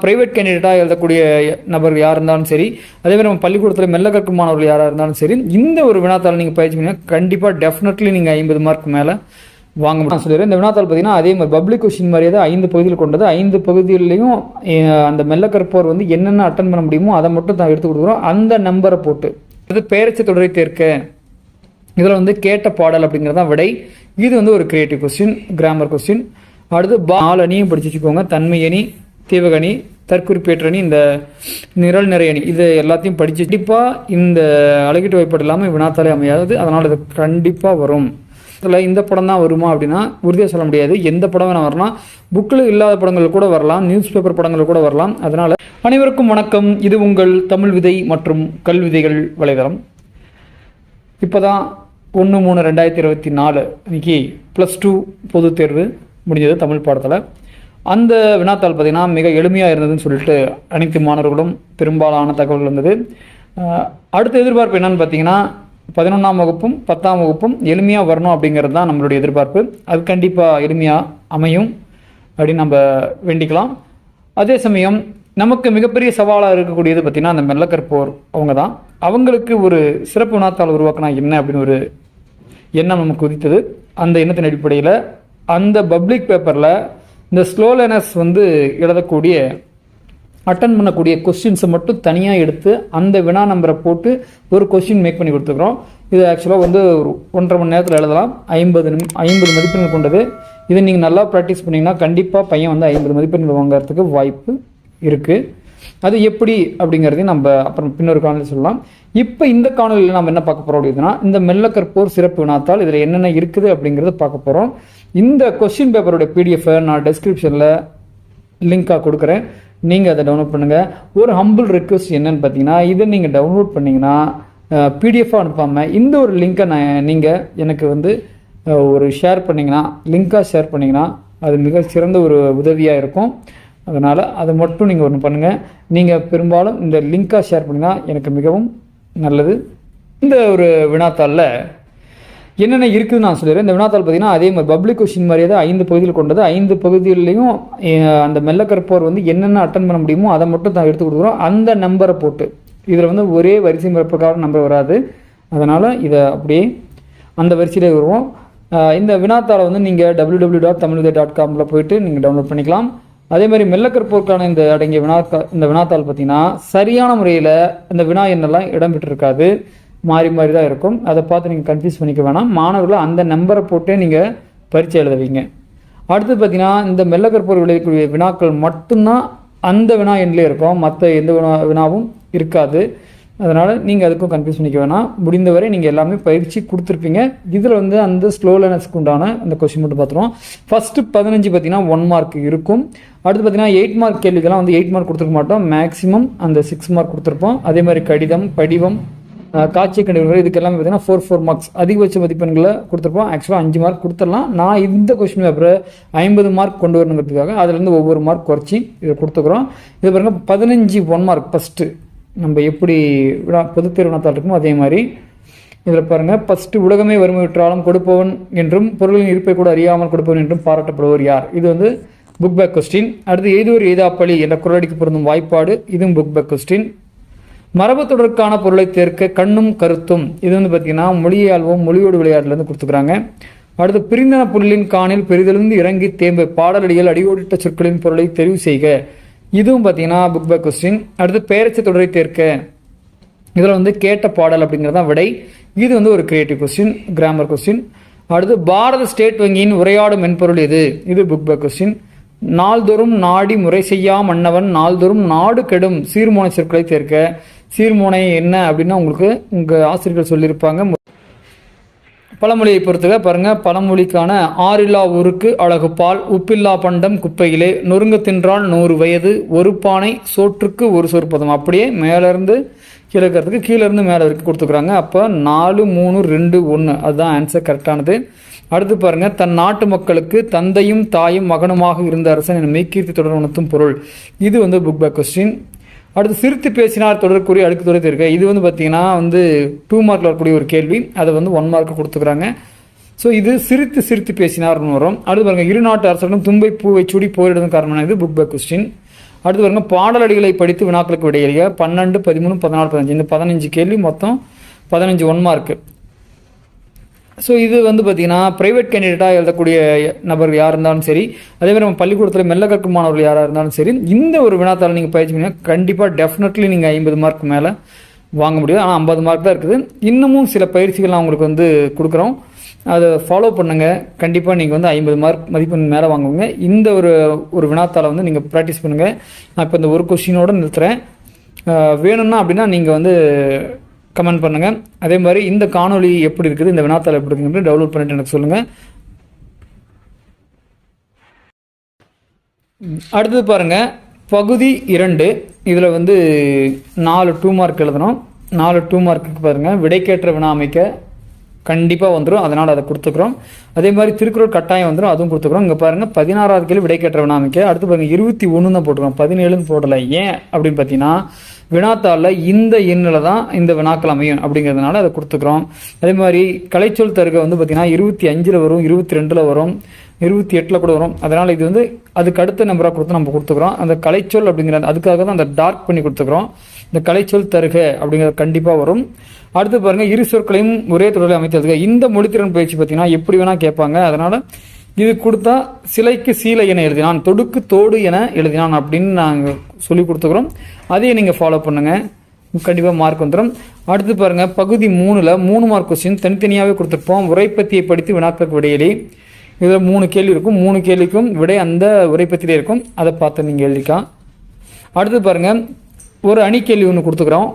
Private கேண்டிடேட்டாக எழுதக்கூடிய நபர்கள் யார் இருந்தாலும் சரி அதே மாதிரி நம்ம பள்ளிக்கூடத்தில் மெல்ல கற்கும் மாணவர்கள் யாராக இருந்தாலும் சரி இந்த ஒரு வினாத்தாள் நீங்கள் பயிற்சி பண்ணீங்கன்னா கண்டிப்பாக டெஃபினெட்லி நீங்கள் ஐம்பது மார்க் மேலே வாங்க முடியும். சொல்லிடுறேன் இந்த வினாத்தாள் பார்த்தீங்கன்னா அதே மாதிரி பப்ளிக் கொஷின் மாதிரியே தான் ஐந்து பகுதியில் கொண்டது. ஐந்து பகுதியிலையும் அந்த மெல்ல கற்பவர் வந்து என்னென்ன அட்டன் பண்ண முடியுமோ அதை மட்டும் தான் எடுத்து கொடுக்குறோம். அந்த நம்பரை போட்டு அது பேரச்ச தொடரை தேர்க்க இதில் வந்து கேட்ட பாடல் அப்படிங்கிறது தான் விடை. இது வந்து ஒரு கிரியேட்டிவ் கொஸ்டின் கிராமர் கொஸ்டின் அடுத்து பா- நாலு அணியும் படிச்சு வச்சுக்கோங்க தன்மை அணி தீவகணி தற்குறிப்பேற்றணி இந்த நிரல் நிறையணி இது எல்லாத்தையும் படித்து கண்டிப்பாக இந்த அழகிட்டு வாய்ப்பாடு இல்லாமல் வினாத்தாலே அமையாது. அதனால் இது கண்டிப்பாக வரும். இதில் இந்த படம் தான் வருமா அப்படின்னா உறுதியாக சொல்ல முடியாது. எந்த படம் வேணால் வரலாம். புக்கில் இல்லாத படங்கள் கூட வரலாம். நியூஸ் பேப்பர் படங்கள் கூட வரலாம். அதனால் அனைவருக்கும் வணக்கம். இது உங்கள் தமிழ் விதை மற்றும் கல்விதைகள் வலைதளம். இப்போ தான் ஒன்று மூணு ரெண்டாயிரத்தி இருபத்தி நாலு இன்னைக்கு ப்ளஸ் டூ பொதுத் தேர்வு முடிஞ்சது தமிழ் பாடத்தில். அந்த வினாத்தாள் பார்த்திங்கன்னா மிக எளிமையாக இருந்ததுன்னு சொல்லிட்டு அனைத்து மாணவர்களும் பெரும்பாலான தகவல் இருந்தது. அடுத்த எதிர்பார்ப்பு என்னன்னு பார்த்தீங்கன்னா பதினொன்றாம் வகுப்பும் பத்தாம் வகுப்பும் எளிமையாக வரணும் அப்படிங்கிறது தான் நம்மளுடைய எதிர்பார்ப்பு. அது கண்டிப்பாக எளிமையாக அமையும் அப்படின்னு நம்ம வேண்டிக்கலாம். அதே சமயம் நமக்கு மிகப்பெரிய சவாலாக இருக்கக்கூடியது பார்த்திங்கன்னா அந்த மெல்லக்கற்போர் அவங்க தான் அவங்களுக்கு ஒரு சிறப்பு வினாத்தாள் உருவாக்கினா என்ன அப்படின்னு ஒரு எண்ணம் நமக்கு உதித்தது. அந்த எண்ணத்தின் அடிப்படையில் அந்த பப்ளிக் பேப்பரில் இந்த ஸ்லோலனஸ் வந்து எழுதக்கூடிய அட்டன் பண்ணக்கூடிய கொஸ்டின்ஸை மட்டும் தனியாக எடுத்து அந்த வினா நம்பரை போட்டு ஒரு கொஸ்டின் மேக் பண்ணி கொடுத்துக்கிறோம் இது ஆக்சுவலாக வந்து ஒரு ஒன்றரை மணி நேரத்தில் எழுதலாம். ஐம்பது நிமி ஐம்பது மதிப்பெண்கள் கொண்டது. இதை நீங்கள் நல்லா ப்ராக்டிஸ் பண்ணிங்கன்னா கண்டிப்பாக பையன் வந்து ஐம்பது மதிப்பெண்கள் வாங்குறதுக்கு வாய்ப்பு இருக்குது அது எப்படி அப்படிங்கிறதையும் நம்ம அப்புறம் பின்னொரு காணொலி சொல்லலாம். இப்போ இந்த காணொலியில் நம்ம என்ன பார்க்க போகிறோம் அப்படின்னா இந்த மெல்ல கற்போர் சிறப்பு வினாத்தால் இதில் என்னென்ன இருக்குது அப்படிங்கிறத பார்க்க போகிறோம் இந்த கொஸ்டின் பேப்பரோட பிடிஎஃபை நான் டெஸ்கிரிப்ஷனில் லிங்காக கொடுக்குறேன். நீங்கள் அதை டவுன்லோட் பண்ணுங்கள் ஒரு ஹம்பிள் ரெக்வஸ்ட் என்னென்னு பார்த்தீங்கன்னா இதை நீங்கள் டவுன்லோட் பண்ணிங்கன்னா பிடிஎஃபாக அனுப்பாமல் இந்த ஒரு லிங்க்கை நான் நீங்கள் எனக்கு வந்து ஒரு ஷேர் பண்ணிங்கன்னா லிங்காக ஷேர் பண்ணிங்கன்னா அது மிக சிறந்த ஒரு உதவியாக இருக்கும். அதனால் அதை மட்டும் நீங்கள் ஒன்று பண்ணுங்கள் நீங்கள் பெரும்பாலும் இந்த லிங்காக ஷேர் பண்ணிங்கன்னா எனக்கு மிகவும் நல்லது. இந்த ஒரு வினாத்தாளில் என்னென்ன இருக்குதுன்னு நான் சொல்லிடுறேன். இந்த வினாத்தாள் பார்த்தீங்கன்னா அதே மாதிரி பப்ளிக் கொஷின் மாதிரியே தான் ஐந்து பகுதியில் கொண்டது. ஐந்து பகுதியிலையும் அந்த மெல்லக்கற்போர் வந்து என்னென்ன அட்டன் பண்ண முடியுமோ அதை மட்டும் தான் எடுத்து கொடுக்குறோம். அந்த நம்பரை போட்டு. இதில் வந்து ஒரே வரிசை முறை நம்பர் வராது. அதனால் இதை அப்படியே அந்த வரிசையிலே வருவோம். இந்த வினாத்தாளை வந்து நீங்கள் W W dot Tamil dot காமில் போயிட்டு நீங்கள் டவுன்லோட் பண்ணிக்கலாம். அதே மாதிரி மெல்லக்கற்போருக்கான இந்த அடங்கிய வினா இந்த வினாத்தாள் பார்த்தீங்கன்னா சரியான முறையில் இந்த வினா எண்ணெல்லாம் இடம்பெற்றிருக்காது. மாறி மாறி தான் இருக்கும். அதை பார்த்து நீங்கள் கன்ஃபியூஸ் பண்ணிக்க வேணாம். மாணவர்களை அந்த நம்பரை போட்டே நீங்கள் பரீட்சை எழுதவிங்க. அடுத்து பார்த்தீங்கன்னா இந்த மெல்லக்கற்பூர் விளையக்கூடிய வினாக்கள் மட்டும்தான் அந்த வினா எண்ணிலே இருக்கும். மற்ற எந்த வினா வினாவும் இருக்காது. அதனால் நீங்கள் அதுக்கும் கன்ஃபியூஸ் பண்ணிக்க வேணாம். முடிந்தவரை நீங்கள் எல்லாமே பயிற்சி கொடுத்துருப்பீங்க. இதில் வந்து அந்த ஸ்லோலனஸ்க்கு உண்டான அந்த கொஸ்டின் மட்டும் பார்த்துருவோம். ஃபஸ்ட்டு பதினஞ்சு பார்த்தீங்கன்னா ஒன் மார்க் இருக்கும். அடுத்து பார்த்தீங்கன்னா எயிட் மார்க் கேள்விக்கெல்லாம் வந்து எயிட் மார்க் கொடுத்துருக்க மாட்டோம். மேக்ஸிமம் அந்த சிக்ஸ் மார்க் கொடுத்துருப்போம். அதே மாதிரி கடிதம் படிவம் காட்சி கண்டுபிடிகள் இதுக்கெல்லாம் பார்த்தீங்கன்னா ஃபோர் ஃபோர் மார்க்ஸ் அதிகபட்ச மதிப்பெண்களை கொடுத்துருப்போம். ஆக்சுவலாக அஞ்சு மார்க் கொடுத்துடலாம். நான் இந்த கொஸ்டின் பேப்பரை ஐம்பது மார்க் கொண்டு வரணுங்கிறதுக்காக அதுலேருந்து ஒவ்வொரு மார்க் குறைச்சி இதை கொடுத்துக்குறோம். இது பாருங்க பதினஞ்சு ஒன் மார்க் ஃபஸ்ட்டு நம்ம எப்படி விடா பொதுத்தேர்வு வினாத்தாள் இருக்குமோ அதே மாதிரி. இதில் பாருங்கள் ஃபஸ்ட்டு உலகமே வறுமை விற்றாலும் கொடுப்பவன் என்றும் பொருளின் இருப்பை கூட அறியாமல் கொடுப்பவன் என்றும் பாராட்டப்படுவர் யார்? இது வந்து புக் பேக் கொஸ்டின் அடுத்து எய்தோர் எய்தாப்பழி என்ற குரலடிக்கு பொருந்தும் வாய்ப்பாடு. இதுவும் புக் பேக் கொஸ்டின் மரபு தொடர்க்கான பொருளை தேர்க்க கண்ணும் கருத்தும். இது வந்து பார்த்தீங்கன்னா மொழியால்வோம் மொழியோடு விளையாட்டுலேருந்து கொடுத்துக்கிறாங்க. அடுத்து பிரிந்தன புல்லின் காணில் பெரிதெழுந்து இறங்கி தேம்ப பாடலடியில் அடியோடிட்ட சொற்களின் பொருளை தெரிவு செய்க. இதுவும் பார்த்தீங்கன்னா புக் பேக் கொஸ்டின் அடுத்து பேரச்ச தொடரை தேர்க்க. இதில் வந்து கேட்ட பாடல் அப்படிங்கிறது தான் விடை. இது வந்து ஒரு கிரியேட்டிவ் கொஸ்டின் கிராமர் கொஸ்டின் அடுத்து பாரத ஸ்டேட் வங்கியின் உரையாடும் மென்பொருள் எது? இது புக் பேக் கொஸ்டின் நாள்தோறும் நாடி முறை செய்யா மன்னவன் நாள்தோறும் நாடு கெடும் சீர்மான சொற்களை தேர்க்க. சீர்மோனை என்ன அப்படின்னா உங்களுக்கு உங்கள் ஆசிரியர்கள் சொல்லியிருப்பாங்க. பழமொழியை பொறுத்துக்க பாருங்க. பழமொழிக்கான ஆறில்லா ஊருக்கு அழகு பால் உப்பில்லா பண்டம் குப்பையிலே நொறுங்க தின்றால் நூறு வயது ஒரு பானை சோற்றுக்கு ஒரு சொற்பதம் அப்படியே மேலேருந்து கீழே இருக்கிறதுக்கு கீழேருந்து மேலே வரைக்கும் கொடுத்துக்குறாங்க அப்போ நாலு மூணு ரெண்டு ஒன்று அதுதான் ஆன்சர் கரெக்டானது அடுத்து பாருங்கள் தன் நாட்டு மக்களுக்கு தந்தையும் தாயும் மகனுமாக இருந்த அரசன் என மெய்கீர்த்தி தொடர் உணர்த்தும் பொருள். இது வந்து புக் பேக் கொஸ்டின் அடுத்து சிரித்து பேசினார் தொடர்புடைய அடுக்கு துறை இது வந்து பார்த்திங்கன்னா வந்து டூ மார்க்கில் வரக்கூடிய ஒரு கேள்வி. அதை வந்து ஒன் மார்க் கொடுத்துக்கிறாங்க. ஸோ இது சிரித்து சிரித்து பேசினார்னு வரும். அடுத்து பாருங்கள் இரு நாட்டு அரசர்களும் தும்பை பூவை சுடி போரிடும் காரணமான இது புக் பை கொஸ்டின் அடுத்து பாருங்க பாடலடிகளை படித்து வினாக்களுக்கு விடையளிக்க பன்னெண்டு பதிமூணு பதினாலு பதினஞ்சு. இந்த பதினஞ்சு கேள்வி மொத்தம் பதினஞ்சு ஒன் மார்க்கு ஸோ இது வந்து பார்த்தீங்கன்னா ப்ரைவேட் கேண்டிடேட்டாக எழுதக்கூடிய நபர் யார் இருந்தாலும் சரி அதே மாதிரி நம்ம பள்ளிக்கூடத்தில் மெல்ல கற்கும் மாணவர்கள் யாராக இருந்தாலும் சரி இந்த ஒரு வினாத்தாள் நீங்கள் பயிற்சி பண்ணிங்கன்னா கண்டிப்பாக டெஃபினெட்லி நீங்கள் ஐம்பது மார்க் மேலே வாங்க முடியாது ஆனால் ஐம்பது மார்க் தான் இருக்குது. இன்னமும் சில பயிற்சிகள் நான் உங்களுக்கு வந்து கொடுக்குறோம். அதை ஃபாலோ பண்ணுங்கள் கண்டிப்பாக நீங்கள் வந்து ஐம்பது மார்க் மதிப்பெண் மேலே வாங்குவீங்க இந்த ஒரு ஒரு வினாத்தாளை வந்து நீங்கள் ப்ராக்டிஸ் பண்ணுங்கள் நான் இப்போ இந்த ஒரு கொஸ்டினோடு நிறுத்துகிறேன் வேணும்னா அப்படின்னா நீங்கள் வந்து கமெண்ட் பண்ணுங்கள் அதே மாதிரி இந்த காணொளி எப்படி இருக்குது இந்த வினாத்தாள் எப்படி இருக்குன்னு டவுன்லோட் பண்ணிட்டு எனக்கு சொல்லுங்கள் அடுத்தது பாருங்கள் பகுதி இரண்டு. இதில் வந்து நாலு டூ மார்க் எழுதணும். நாலு டூ மார்க்குக்கு பாருங்கள் விடைக்கேற்ற வினா அமைக்க கண்டிப்பாக வந்துடும் அதனால் அதை கொடுத்துக்குறோம். அதே மாதிரி திருக்குறள் கட்டாயம் வந்துடும் அதுவும் கொடுத்துக்குறோம். இங்கே பாருங்கள் பதினாறாவது கேள்வி விடைக்கேற்ற வினா அமைக்க. அடுத்து பாருங்கள் இருபத்தி ஒன்று தான் போட்டுருக்கோம் பதினேழுன்னு போடலை. ஏன் அப்படின்னு பார்த்தீங்கன்னா வினாத்தாளில் இந்த எண்ணில் தான் இந்த வினாக்கள் அமையும் அப்படிங்கிறதுனால அதை கொடுத்துக்குறோம். அதே மாதிரி கலைச்சொல் தருக வந்து பார்த்தீங்கன்னா இருபத்தி அஞ்சில் வரும் இருபத்தி ரெண்டில் வரும். இருபத்தி எட்டில் கூட வரும். அதனால் இது வந்து அதுக்கு அடுத்த நம்பராக கொடுத்து நம்ம கொடுத்துக்குறோம். அந்த கலைச்சொல் அப்படிங்கிற அதுக்காக தான் அந்த டார்க் பண்ணி கொடுத்துக்குறோம். இந்த கலைச்சொல் தருக அப்படிங்கிறது கண்டிப்பாக வரும். அடுத்து பாருங்கள் இரு சொற்களையும் ஒரே தொடரில் அமைத்ததுக்கு இந்த மொழித்திறன் பயிற்சி பார்த்தீங்கன்னா எப்படி வேணால் கேட்பாங்க. அதனால் இது கொடுத்தா சிலைக்கு சீலை என எழுதினான் தொடுக்கு தோடு என எழுதினான் அப்படின்னு நாங்கள் சொல்லி கொடுத்துக்குறோம். அதையும் நீங்கள் ஃபாலோ பண்ணுங்கள் கண்டிப்பாக மார்க் வந்துடும் அடுத்து பாருங்கள் பகுதி மூணில் மூணு மார்க் கொஸ்டின் தனித்தனியாகவே கொடுத்துருப்போம். உரைப்பத்தியை படித்து வினாக்களுக்கு விடையிலே. இதில் மூணு கேள்வி இருக்கும். மூணு கேள்விக்கும் விடை அந்த உரைப்பத்திலே இருக்கும். அதை பார்த்து நீங்கள் எழுதிக்கலாம். அடுத்து பாருங்கள் ஒரு அணி கேள்வி ஒன்று கொடுத்துக்குறோம்.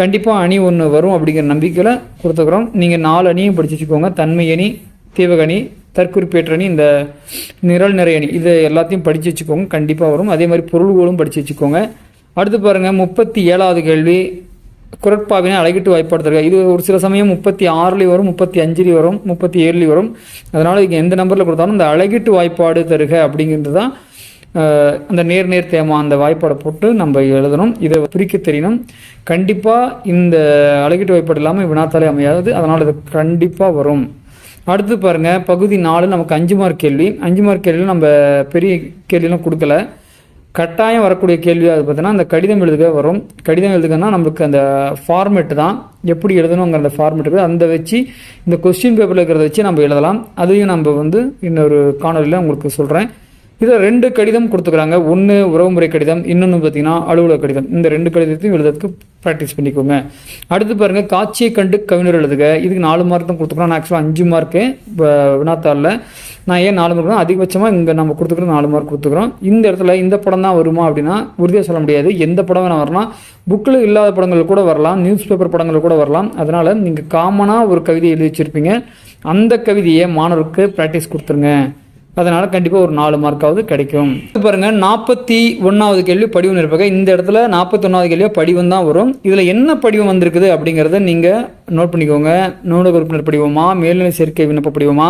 கண்டிப்பாக அணி ஒன்று வரும் அப்படிங்கிற நம்பிக்கையில் கொடுத்துக்குறோம். நீங்கள் நாலு அணியும் படிச்சு வச்சுக்கோங்க. தன்மை அணி தீவகணி தற்குறிப்பேற்ற அணி இந்த நிரல் நிறை அணி. இது எல்லாத்தையும் படித்து வச்சுக்கோங்க. கண்டிப்பாக வரும். அதே மாதிரி பொருள்களும் படித்து வச்சுக்கோங்க. அடுத்து பாருங்கள் முப்பத்தி ஏழாவது கேள்வி. குரட்பாவினை அழகிட்டு வாய்ப்பாடு இது ஒரு சில சமயம் முப்பத்தி ஆறுலேயும் வரும் முப்பத்தி அஞ்சுலேயும் வரும் முப்பத்தி ஏழுலேயும் வரும். அதனால் இங்கே எந்த நம்பரில் கொடுத்தாலும் இந்த அழகிட்டு வாய்ப்பாடு தருக அப்படிங்கிறது தான் அந்த நேர் நேர் தேமா அந்த வாய்ப்பாடை போட்டு நம்ம எழுதணும். இதை பிரிக்க தெரியணும். கண்டிப்பாக இந்த அழகிட்டு வாய்ப்பாடு இல்லாமல் வினாத்தாலே அமையாது. அதனால் இது கண்டிப்பாக வரும். அடுத்து பாருங்கள் பகுதி நாலு நமக்கு அஞ்சு மார்க் கேள்வி. அஞ்சு மார்க் கேள்வியில் நம்ம பெரிய கேள்வியெலாம் கொடுக்கல. கட்டாயம் வரக்கூடிய கேள்வி அது பார்த்தீங்கன்னா அந்த கடிதம் எழுதுக வரும். கடிதம் எழுதுகன்னா நம்மளுக்கு அந்த ஃபார்மேட் தான். எப்படி எழுதணுங்கிற அந்த ஃபார்மேட் இருக்குது. அந்த வச்சு இந்த கொஸ்டின் பேப்பரில் இருக்கிறத வச்சு நம்ம எழுதலாம். அதையும் நம்ம வந்து இன்னொரு காணொலியில் உங்களுக்கு சொல்கிறேன் இதில் ரெண்டு கடிதம் கொடுத்துக்கிறாங்க. ஒன்று உறவுமுறை கடிதம் இன்னொன்று பார்த்தீங்கன்னா அலுவலக கடிதம். இந்த ரெண்டு கடிதத்தையும் எழுதுறதுக்கு ப்ராக்டிஸ் பண்ணிக்கோங்க. அடுத்து பாருங்கள் காட்சியை கண்டு கவிஞர் எழுதுக. இதுக்கு நாலு மார்க் தான் கொடுத்துக்கிறோம் நான் ஆக்சுவலாக அஞ்சு மார்க்கு வினாத்தாளில். நான் ஏன் நாலு மார்க் அதிகபட்சமாக இங்கே நம்ம கொடுத்துக்கிறோம் நாலு மார்க் கொடுத்துக்கிறோம் இந்த இடத்துல இந்த படம் தான் வருமா அப்படின்னா உறுதியாக சொல்ல முடியாது. எந்த படம் வேணால் வரலாம். புக்கில் இல்லாத படங்கள் கூட வரலாம். நியூஸ் பேப்பர் படங்கள் கூட வரலாம். அதனால் நீங்கள் காமனாக ஒரு கவிதை எழுதி வச்சுருப்பீங்க. அந்த கவிதையை மாணவருக்கு ப்ராக்டிஸ் கொடுத்துருங்க. அதனால் கண்டிப்பாக ஒரு நாலு மார்க்காவது கிடைக்கும். பாருங்கள் நாற்பத்தி ஒன்றாவது கேள்வி படிவம் இருப்பாங்க இந்த இடத்துல நாற்பத்தொன்னாவது கேள்வியாக படிவம் தான் வரும். இதில் என்ன படிவம் வந்திருக்குது அப்படிங்கிறத நீங்கள் நோட் பண்ணிக்கோங்க. நூலக உறுப்பினர் படிவமா மேல்நிலை சேர்க்கை விண்ணப்ப படிவமா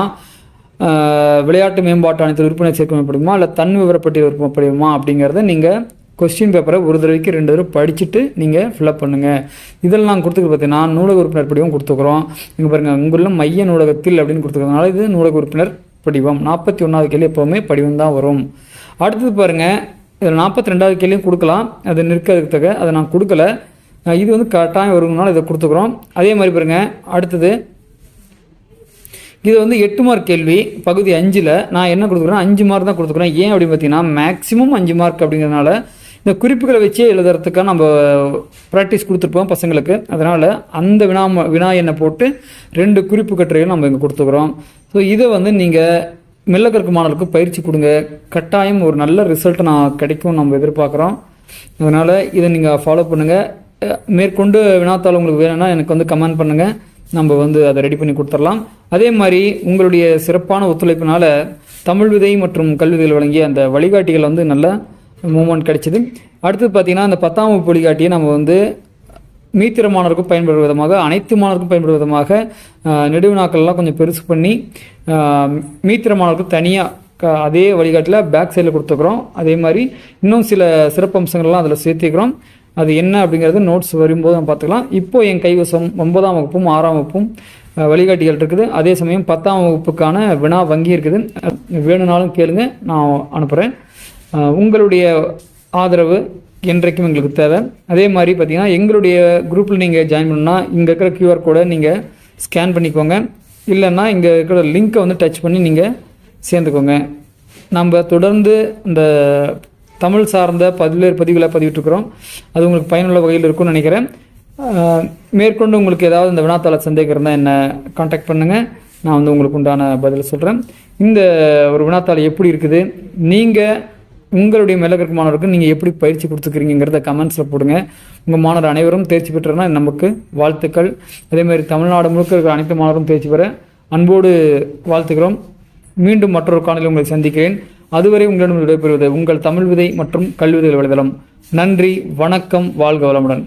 விளையாட்டு மேம்பாட்டு அனைத்து உறுப்பினர் சேர்க்கை படிவமா இல்லை தன் விவரப்பட்டியல் உறுப்பினர் படிவமா அப்படிங்கிறத நீங்கள் கொஸ்டின் பேப்பரை ஒரு தடவைக்கு ரெண்டு தடவை படிச்சுட்டு நீங்கள் ஃபில்அப் பண்ணுங்கள் இதெல்லாம் நாங்கள் கொடுத்துக்க பார்த்தீங்கன்னா நூலக உறுப்பினர் படிவம் கொடுத்துக்குறோம் இங்கே பாருங்கள் உங்களுள்ள மைய நூலகத்தில் அப்படின்னு கொடுத்துக்கிறதுனால இது நூலக உறுப்பினர் படிவம். நாற்பத்தி ஒன்றாவது கேள்வி எப்போவுமே படிவம் தான் வரும். அடுத்தது பாருங்கள் இதில் நாற்பத்தி ரெண்டாவது கேள்வியும் கொடுக்கலாம். அது நிற்கிறதுக்கு தக்க அதை நான் கொடுக்கல. இது வந்து கரெக்டாக வருங்கனால இதை கொடுத்துக்குறோம். அதே மாதிரி பாருங்கள் அடுத்தது. இது வந்து எட்டு மார்க் கேள்வி பகுதி அஞ்சில். நான் என்ன கொடுக்குறேன் அஞ்சு மார்க் தான் கொடுத்துக்குறேன். ஏன் அப்படின்னு பார்த்தீங்கன்னா மேக்ஸிமம் அஞ்சு மார்க் அப்படிங்கிறதுனால இந்த குறிப்புகளை வச்சே எழுதுறதுக்காக நம்ம ப்ராக்டிஸ் கொடுத்துருப்போம் பசங்களுக்கு. அதனால் அந்த வினா வினா எண்ணை போட்டு ரெண்டு குறிப்பு கட்டுரைகள் நம்ம இங்கே கொடுத்துக்குறோம். ஸோ இதை வந்து நீங்கள் மெல்லக்கற்கு மாணவர்களுக்கு பயிற்சி கொடுங்க. கட்டாயம் ஒரு நல்ல ரிசல்ட் நான் கிடைக்கும் நம்ம எதிர்பார்க்குறோம். அதனால் இதை நீங்கள் ஃபாலோ பண்ணுங்கள் மேற்கொண்டு வினாத்தாள் உங்களுக்கு வேணும்னா எனக்கு வந்து கமெண்ட் பண்ணுங்கள் நம்ம வந்து அதை ரெடி பண்ணி கொடுத்துடலாம். அதே மாதிரி உங்களுடைய சிறப்பான ஒத்துழைப்பினால் தமிழ் விதை மற்றும் கல்விதைகள் வழங்கிய அந்த வழிகாட்டிகள் வந்து நல்ல மூமெண்ட் கிடைச்சிது. அடுத்து பார்த்தீங்கன்னா அந்த பத்தாம் வகுப்பு வழிகாட்டியை நம்ம வந்து மீத்திர மாணவருக்கும் பயன்படுற விதமாக அனைத்து மாணவருக்கும் பயன்படுற விதமாக நெடுவினாக்கள்லாம் கொஞ்சம் பெருசு பண்ணி மீத்திர மாணவருக்கு தனியாக அதே வழிகாட்டில் பேக் சைடில் கொடுத்துக்கிறோம் அதே மாதிரி இன்னும் சில சிறப்பம்சங்கள்லாம் அதில் சேர்த்திக்கிறோம் அது என்ன அப்படிங்கிறது நோட்ஸ் வரும்போது நம்ம பார்த்துக்கலாம். இப்போ என் கைவசம் ஒன்பதாம் வகுப்பும் ஆறாம் வகுப்பும் வழிகாட்டிகள் இருக்குது. அதே சமயம் பத்தாம் வகுப்புக்கான வினா வங்கி இருக்குது. வேணும்னாலும் கேளுங்க நான் அனுப்புகிறேன் உங்களுடைய ஆதரவு என்றைக்கும் எங்களுக்கு தேவை. அதே மாதிரி பார்த்திங்கன்னா எங்களுடைய குரூப்பில் நீங்கள் ஜாயின் பண்ணுன்னா இங்கே இருக்கிற க்யூஆர் கோடை நீங்கள் ஸ்கேன் பண்ணிக்கோங்க. இல்லைன்னா இங்கே இருக்கிற லிங்க்கை வந்து டச் பண்ணி நீங்கள் சேர்ந்துக்கோங்க. நம்ம தொடர்ந்து இந்த தமிழ் சார்ந்த பல்வேறு பதிவுகளை பதிவிட்டுருக்குறோம். அது உங்களுக்கு பயனுள்ள வகையில் இருக்கும்னு நினைக்கிறேன். மேற்கொண்டு உங்களுக்கு ஏதாவது இந்த வினாத்தாள சந்தேகம் இருந்தால் என்னை காண்டாக்ட் பண்ணுங்கள் நான் வந்து உங்களுக்கு உண்டான பதில் சொல்கிறேன் இந்த ஒரு வினாத்தாள் எப்படி இருக்குது? நீங்கள் உங்களுடைய மேலக்கற்கு மாணவருக்கு நீங்கள் எப்படி பயிற்சி கொடுத்துக்கிறீங்கிறத கமெண்ட்ஸில் போடுங்க. உங்கள் மாணவர் அனைவரும் தேர்ச்சி பெற்றனா நமக்கு வாழ்த்துக்கள். அதேமாதிரி தமிழ்நாடு முழுக்க இருக்கிற அனைத்து மாணவரும் தேர்ச்சி பெற அன்போடு வாழ்த்துக்கிறோம் மீண்டும் மற்றொரு காணலில் உங்களை சந்திக்கிறேன். அதுவரை உங்களிடம் விடைபெறுவது உங்கள் தமிழ் விதை மற்றும் கல்வி விதை வலைதளம். நன்றி வணக்கம் வாழ்க வளமுடன்.